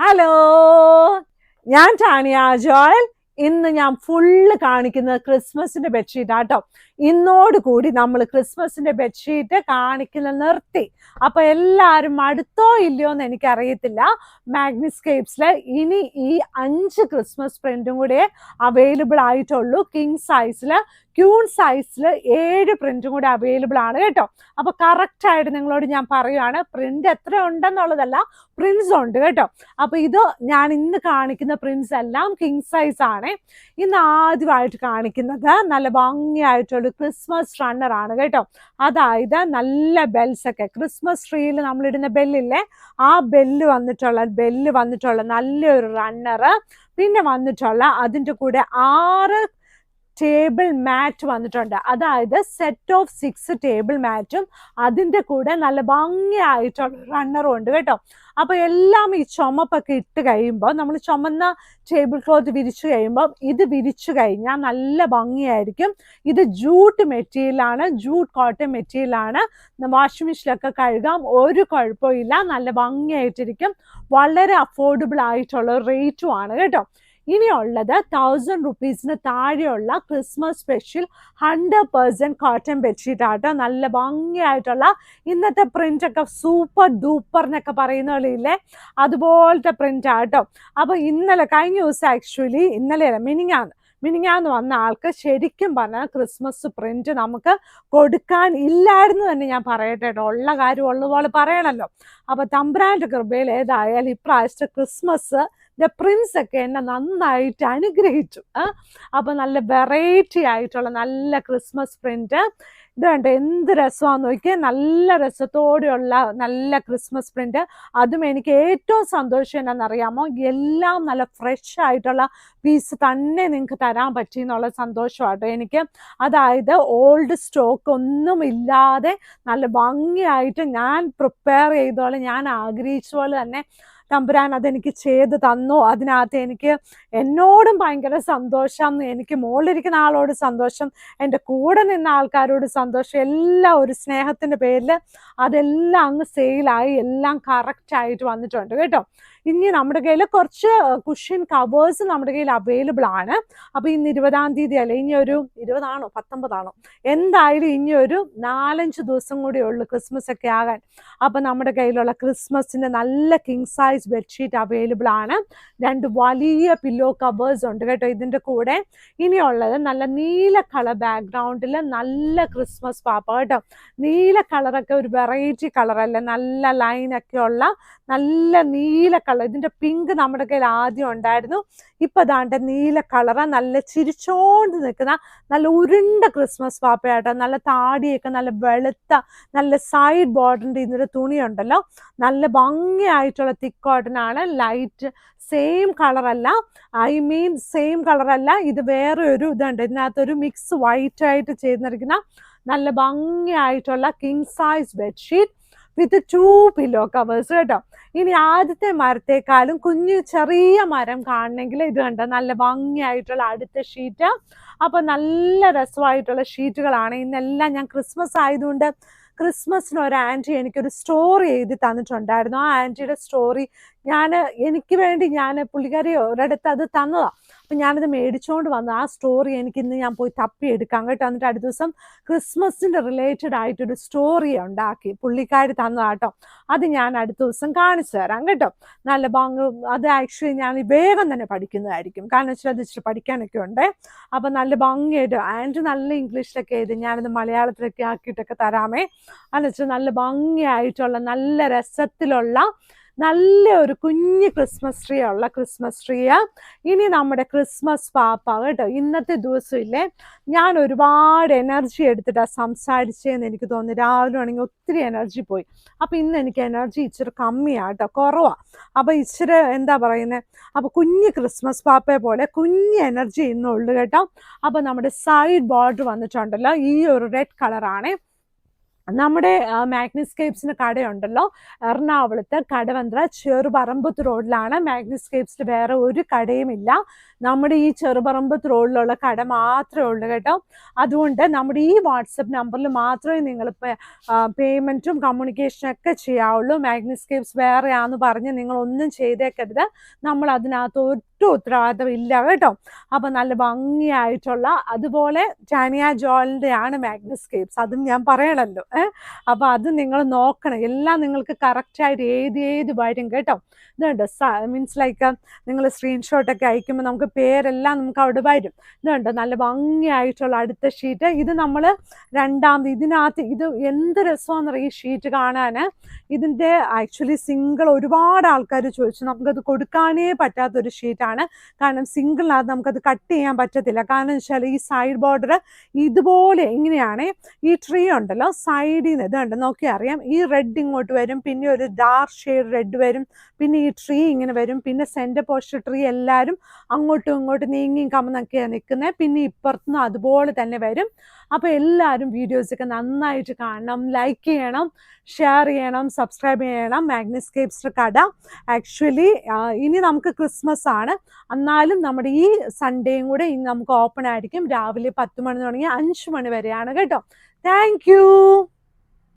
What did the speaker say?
Hello ഞാൻ ടാണിയ Joel. ഇന്ന് ഞാൻ ഫുള്ള് കാണിക്കുന്നത് ക്രിസ്മസിന്റെ ബെഡ്ഷീറ്റ് ആട്ടോ ഇന്നോട് കൂടി നമ്മൾ ക്രിസ്മസിന്റെ ബെഡ്ഷീറ്റ് കാണിക്കുന്ന നിർത്തി. അപ്പൊ എല്ലാവരും അടുത്തോ ഇല്ലയോ എന്ന് എനിക്കറിയത്തില്ല. മാഗ്നിസ്കേപ്സിൽ ഇനി ഈ അഞ്ച് ക്രിസ്മസ് പ്രിന്റും കൂടെ അവൈലബിൾ ആയിട്ടുള്ളൂ. കിങ് സൈസിൽ ക്യൂൺ സൈസിൽ ഏഴ് പ്രിന്റും കൂടി അവൈലബിൾ ആണ് കേട്ടോ. അപ്പൊ കറക്റ്റ് ആയിട്ട് നിങ്ങളോട് ഞാൻ പറയുവാണ് പ്രിന്റ് എത്ര ഉണ്ടെന്നുള്ളതല്ല പ്രിന്റ്സ് ഉണ്ട് കേട്ടോ. അപ്പൊ ഇത് ഞാൻ ഇന്ന് കാണിക്കുന്ന പ്രിന്റ്സ് എല്ലാം കിങ് സൈസ് ആണ്. ഇന്ന് ആദ്യമായിട്ട് കാണിക്കുന്നത് നല്ല ഭംഗിയായിട്ടുള്ള ക്രിസ്മസ് റണ്ണർ ആണ് കേട്ടോ. അതായത് നല്ല ബെൽസ് ഒക്കെ. ക്രിസ്മസ് ട്രീയിൽ നമ്മൾ ഇടുന്ന ബെല്ലില്ലേ ആ ബെല്ല് വന്നിട്ടുള്ള ബെല്ല് വന്നിട്ടുള്ള നല്ലൊരു റണ്ണർ പിന്നെ വന്നിട്ടുള്ള അതിന്റെ കൂടെ ആറ് ടേബിൾ മാറ്റ് വന്നിട്ടുണ്ട്. അതായത് സെറ്റ് ഓഫ് സിക്സ് ടേബിൾ മാറ്റും അതിന്റെ കൂടെ നല്ല ഭംഗിയായിട്ടുള്ള റണ്ണറും ഉണ്ട് കേട്ടോ. അപ്പൊ എല്ലാം ഈ ചുമപ്പൊക്കെ ഇട്ട് കഴിയുമ്പോൾ നമ്മൾ ചുമന്ന ടേബിൾ ക്ലോത്ത് വിരിച്ചു കഴിയുമ്പോൾ ഇത് വിരിച്ചു കഴിഞ്ഞാൽ നല്ല ഭംഗിയായിരിക്കും. ഇത് ജൂട്ട് മെറ്റീരിയലാണ് ജൂട്ട് കോട്ടൺ മെറ്റീരിയലാണ് വാഷിംഗ് മെഷീനിലൊക്കെ കഴുകാം ഒരു കുഴപ്പമില്ല നല്ല ഭംഗിയായിട്ടിരിക്കും. വളരെ അഫോർഡബിൾ ആയിട്ടുള്ള റേറ്റും ആണ് കേട്ടോ. ഇനിയുള്ളത് തൗസൻഡ് റുപ്പീസിന് താഴെയുള്ള Christmas special hundred percent cotton bedsheet ആട്ടോ. നല്ല ഭംഗിയായിട്ടുള്ള ഇന്നത്തെ പ്രിന്റ് ഒക്കെ സൂപ്പർ ഡൂപ്പർ എന്നൊക്കെ പറയുന്ന ഇല്ലേ അതുപോലത്തെ പ്രിന്റ് ആട്ടോ. അപ്പോൾ ഇന്നലെ കഴിഞ്ഞ ദിവസം ആക്ച്വലി ഇന്നലെ മിനിങ്ങാന്ന് മിനിങ്ങാന്ന് വന്ന ആൾക്ക് ശരിക്കും പറഞ്ഞാൽ ക്രിസ്മസ് പ്രിന്റ് നമുക്ക് കൊടുക്കാൻ ഇല്ലായിരുന്നു തന്നെ ഞാൻ പറയട്ടെ ഉള്ള കാര്യം ഉള്ളതുപോലെ പറയണമല്ലോ അപ്പോൾ തമ്പ്രാന്റെ കൃപയിൽ ഏതായാലും ഇപ്രാവശ്യത്തെ ക്രിസ്മസ് ദ പ്രിൻസ് ഒക്കെ എന്നെ നന്നായിട്ട് അനുഗ്രഹിച്ചു. അപ്പൊ നല്ല വെറൈറ്റി ആയിട്ടുള്ള നല്ല ക്രിസ്മസ് പ്രിന്റ് ഇത് വേണ്ട എന്ത് രസമാണെന്ന് നോക്കിയാൽ നല്ല രസത്തോടെയുള്ള നല്ല ക്രിസ്മസ് പ്രിന്റ് അതും എനിക്ക് ഏറ്റവും സന്തോഷം എന്നാണെന്നറിയാമോ എല്ലാം നല്ല ഫ്രഷ് ആയിട്ടുള്ള പീസ് തന്നെ നിങ്ങൾക്ക് തരാൻ പറ്റി എന്നുള്ള സന്തോഷമാട്ടോ എനിക്ക്. അതായത് ഓൾഡ് സ്റ്റോക്ക് ഒന്നും ഇല്ലാതെ നല്ല ഭംഗിയായിട്ട് ഞാൻ പ്രിപ്പയർ ചെയ്തോളെ ഞാൻ ആഗ്രഹിച്ച പോലെ തന്നെ തമ്പുരാൻ അതെനിക്ക് ചെയ്ത് തന്നു. അതിനകത്ത് എനിക്ക് എന്നോടും ഭയങ്കര സന്തോഷം. എനിക്ക് മുകളിലിരിക്കുന്ന ആളോട് സന്തോഷം. എന്റെ കൂടെ നിന്ന ആൾക്കാരോട് സന്തോഷം. എല്ലാം ഒരു സ്നേഹത്തിന്റെ പേരിൽ അതെല്ലാം അങ്ങ് സെയിലായി എല്ലാം കറക്റ്റായിട്ട് വന്നിട്ടുണ്ട് കേട്ടോ. ഇനി നമ്മുടെ കയ്യിൽ കുറച്ച് കുഷ്യൻ കവേഴ്സ് നമ്മുടെ കയ്യിൽ അവൈലബിൾ ആണ്. അപ്പോൾ ഇന്ന് ഇരുപതാം തീയതി അല്ലേ? ഇനി ഒരു ഇരുപതാണോ? പത്തൊമ്പതാണോ? എന്തായാലും ഇനി ഒരു നാലഞ്ച് ദിവസം കൂടി ഉള്ളൂ ക്രിസ്മസ് ഒക്കെ ആകാൻ. അപ്പോൾ നമ്മുടെ കയ്യിലുള്ള ക്രിസ്മസിന്റെ നല്ല കിങ് സൈസ് ബെഡ്ഷീറ്റ് അവൈലബിൾ ആണ്. രണ്ട് വലിയ പില്ലോ കവേഴ്സ് ഉണ്ട് കേട്ടോ ഇതിന്റെ കൂടെ. ഇനിയുള്ളത് നല്ല നീല കളർ ബാക്ക്ഗ്രൗണ്ടിൽ നല്ല ക്രിസ്മസ് പാപ്പ കേട്ടോ. നീല കളറൊക്കെ ഒരു വെറൈറ്റി കളറല്ലേ നല്ല ലൈനൊക്കെ ഉള്ള നല്ല നീല കളർ ഇതിന്റെ പിങ്ക് നമ്മുടെ കയ്യിൽ ആദ്യം ഉണ്ടായിരുന്നു. ഇപ്പം അതാണ്ട് നീല കളറ നല്ല ചിരിച്ചോണ്ട് നിൽക്കുന്ന നല്ല ഉരുണ്ട ക്രിസ്മസ് പാപ്പയാട്ടോ നല്ല താടിയൊക്കെ നല്ല വെളുത്ത നല്ല സൈഡ് ബോർഡറിന്റെ ഇതിന്റെ തുണിയുണ്ടല്ലോ. നല്ല ഭംഗിയായിട്ടുള്ള തിക്ക് കോട്ടൺ ആണ് ലൈറ്റ് സെയിം കളറല്ല ഐ മീൻ സെയിം കളറല്ല ഇത് വേറെ ഒരു ഇതുണ്ട്. ഇതിനകത്തൊരു മിക്സ് വൈറ്റ് ആയിട്ട് ചെയ്തിരിക്കുന്ന നല്ല ഭംഗിയായിട്ടുള്ള king size bedsheet with two pillow covers കേട്ടോ. ഇനി ആദ്യത്തെ മരത്തെക്കാളും കുഞ്ഞു ചെറിയ മരം കാണണമെങ്കിൽ ഇത് കണ്ട? നല്ല ഭംഗിയായിട്ടുള്ള അടുത്ത ഷീറ്റ് അപ്പോൾ നല്ല രസമായിട്ടുള്ള ഷീറ്റുകളാണ് ഇന്നെല്ലാം ഞാൻ ക്രിസ്മസ് ആയതുകൊണ്ട് ക്രിസ്മസിന് ഒരു ആന്റി എനിക്കൊരു സ്റ്റോറി എഴുതി തന്നിട്ടുണ്ടായിരുന്നു. ആ ആന്റിയുടെ സ്റ്റോറി ഞാൻ എനിക്ക് വേണ്ടി ഞാൻ പുള്ളിക്കാരി ഒരിടത്ത് അത് തന്നതാണ് അപ്പം ഞാനത് മേടിച്ചുകൊണ്ട് വന്നു. ആ സ്റ്റോറി എനിക്ക് ഇന്ന് ഞാൻ പോയി തപ്പി എടുക്കാം കേട്ടോ. എന്നിട്ട് അടുത്ത ദിവസം ക്രിസ്മസിന്റെ റിലേറ്റഡ് ആയിട്ടൊരു സ്റ്റോറി ഉണ്ടാക്കി. പുള്ളിക്കാരി തന്നതാട്ടോ അത് ഞാൻ അടുത്ത ദിവസം കാണിച്ചു തരാം കേട്ടോ. നല്ല ബാങ്ക് അത് ആക്ച്വലി ഞാൻ വേഗം തന്നെ പഠിക്കുന്നതായിരിക്കും. കാരണം വെച്ചാൽ അത് ഇച്ചിരി പഠിക്കാനൊക്കെ ഉണ്ട്. അപ്പം നല്ല ഭംഗിയായിട്ട് ആൻഡ് നല്ല ഇംഗ്ലീഷിലൊക്കെ എഴുതി ഞാനത് മലയാളത്തിലൊക്കെ ആക്കിയിട്ടൊക്കെ തരാമേ. അതെന്ന് വെച്ചാൽ നല്ല ഭംഗിയായിട്ടുള്ള നല്ല രസത്തിലുള്ള നല്ല ഒരു കുഞ്ഞ് ക്രിസ്മസ് ട്രീ ഉള്ള ക്രിസ്മസ് ട്രീ ഇനി നമ്മുടെ ക്രിസ്മസ് പാപ്പ കേട്ടോ. ഇന്നത്തെ ദിവസം ഇല്ലേ ഞാൻ ഒരുപാട് എനർജി എടുത്തിട്ടാണ് സംസാരിച്ചതെന്ന് എനിക്ക് തോന്നി രാവിലെ ആണെങ്കിൽ ഒത്തിരി എനർജി പോയി. അപ്പോൾ ഇന്ന് എനിക്ക് എനർജി ഇച്ചിരി കമ്മിയാണ് കേട്ടോ. കുറവാണ് അപ്പോൾ ഇച്ചിരി എന്താ പറയുന്നത് അപ്പോൾ കുഞ്ഞ് ക്രിസ്മസ് പാപ്പയെ പോലെ കുഞ്ഞ് എനർജി ഇന്നുള്ളൂ കേട്ടോ. അപ്പോൾ നമ്മുടെ സൈഡ് ബോർഡർ വന്നിട്ടുണ്ടല്ലോ. ഈ ഒരു റെഡ് കളറാണ് നമ്മുടെ മാഗ്നിസ്കേപ്സിന് കടയുണ്ടല്ലോ. എറണാകുളത്ത് കടവന്ത്ര ചെറുപറമ്പത്ത് റോഡിലാണ് മാഗ്നിസ്കേപ്സിൽ വേറെ ഒരു കടയുമില്ല. നമ്മുടെ ഈ ചെറുപറമ്പ് ത്രോളിലുള്ള കട മാത്രമേ ഉള്ളൂ കേട്ടോ. അതുകൊണ്ട് നമ്മുടെ ഈ വാട്സപ്പ് നമ്പറിൽ മാത്രമേ നിങ്ങൾ പേയ്മെന്റും കമ്മ്യൂണിക്കേഷനും ഒക്കെ ചെയ്യാവുള്ളൂ. മാഗ്നിസ്കേപ്സ് വേറെയാന്ന് പറഞ്ഞ് നിങ്ങൾ ഒന്നും ചെയ്തേക്കരുത്. നമ്മൾ അതിനകത്ത് ഒട്ടും ഉത്തരവാദിത്തം ഇല്ല കേട്ടോ. അപ്പം നല്ല ഭംഗിയായിട്ടുള്ള അതുപോലെ ടാനിയ ആണ് മാഗ്നിസ്കേപ്സ് അതും ഞാൻ പറയണല്ലോ. ഏഹ് അപ്പം അത് നിങ്ങൾ നോക്കണം. എല്ലാം നിങ്ങൾക്ക് കറക്റ്റായിട്ട് ഏത് ഏത് വരും കേട്ടോ. ഇതുണ്ട് മീൻസ് ലൈക്ക് നിങ്ങൾ സ്ക്രീൻഷോട്ടൊക്കെ അയക്കുമ്പോൾ നമുക്ക് പേരെല്ലാം നമുക്ക് അവിടെ വരും. ഇതുണ്ട് നല്ല ഭംഗിയായിട്ടുള്ള അടുത്ത ഷീറ്റ് ഇത് നമ്മൾ രണ്ടാമത് ഇതിനകത്ത് ഇത് എന്ത് രസമാണെന്നറിയ ഈ ഷീറ്റ് കാണാൻ ഇതിന്റെ ആക്ച്വലി സിംഗിൾ ഒരുപാട് ആൾക്കാർ ചോദിച്ചു. നമുക്കത് കൊടുക്കാനേ പറ്റാത്തൊരു ഷീറ്റാണ് കാരണം സിംഗിളിനകത്ത് നമുക്കത് കട്ട് ചെയ്യാൻ പറ്റത്തില്ല. കാരണം വെച്ചാൽ ഈ സൈഡ് ബോർഡർ ഇതുപോലെ ഇങ്ങനെയാണ്. ഈ ട്രീ ഉണ്ടല്ലോ സൈഡിൽ നിന്ന് ഇതുണ്ട് നോക്കി അറിയാം. ഈ റെഡ് ഇങ്ങോട്ട് വരും പിന്നെ ഒരു ഡാർക്ക് ഷെയ്ഡ് റെഡ് വരും പിന്നെ ഈ ട്രീ ഇങ്ങനെ വരും പിന്നെ സെന്റർ പോസ്റ്റ് ട്രീ എല്ലാവരും അങ്ങോട്ടും ഇങ്ങോട്ടും നീങ്ങിയും കമന്നൊക്കെയാണ് നിൽക്കുന്നത് പിന്നെ ഇപ്പുറത്തുനിന്ന് അതുപോലെ തന്നെ വരും. അപ്പോൾ എല്ലാവരും വീഡിയോസൊക്കെ നന്നായിട്ട് കാണണം. ലൈക്ക് ചെയ്യണം ഷെയർ ചെയ്യണം സബ്സ്ക്രൈബ് ചെയ്യണം. മാഗ്നിസ്കേപ്സ് കട. ആക്ച്വലി ഇനി നമുക്ക് ക്രിസ്മസ് ആണ്. എന്നാലും നമ്മുടെ ഈ സൺഡേയും കൂടെ ഇനി നമുക്ക് ഓപ്പൺ ആയിരിക്കും. രാവിലെ പത്ത് മണി തുടങ്ങി അഞ്ച് മണി വരെയാണ് കേട്ടോ. താങ്ക്